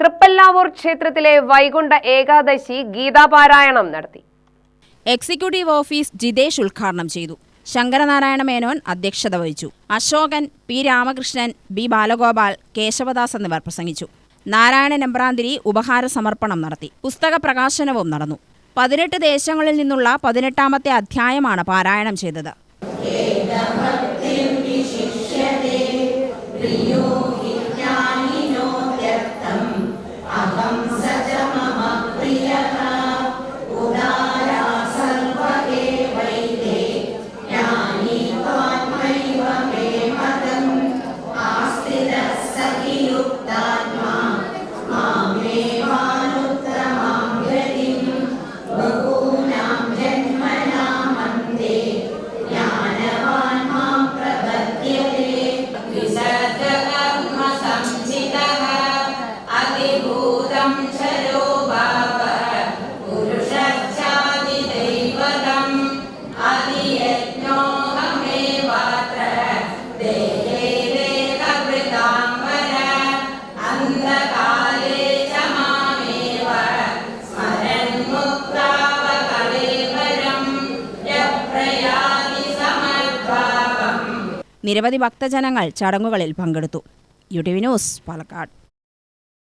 തൃപ്പല്ലാവൂർ ക്ഷേത്രത്തിലെ വൈകുണ്ഠ ഏകാദശി ഗീതാപാരായണം നടത്തി. Executive office Jithesh ഉദ്ഘാടനം ചെയ്തു. ശങ്കരനാരായണ മേനോൻ അധ്യക്ഷത വഹിച്ചു. അശോകൻ പി രാമകൃഷ്ണൻ ബി ബാലഗോപാൽ കേശവദാസ് എന്നിവർ പ്രസംഗിച്ചു. നാരായണൻ എമ്പ്രാന്തിരി ഉപഹാര സമർപ്പണം നടത്തി. പുസ്തക പ്രകാശനവും നടന്നു. പതിനെട്ട് ദേശങ്ങളിൽ നിന്നുള്ള പതിനെട്ടാമത്തെ അധ്യായമാണ് പാരായണം ചെയ്തത്. നിരവധി ഭക്തജനങ്ങൾ ചടങ്ങുകളിൽ പങ്കെടുത്തു. U T V news Palakkad.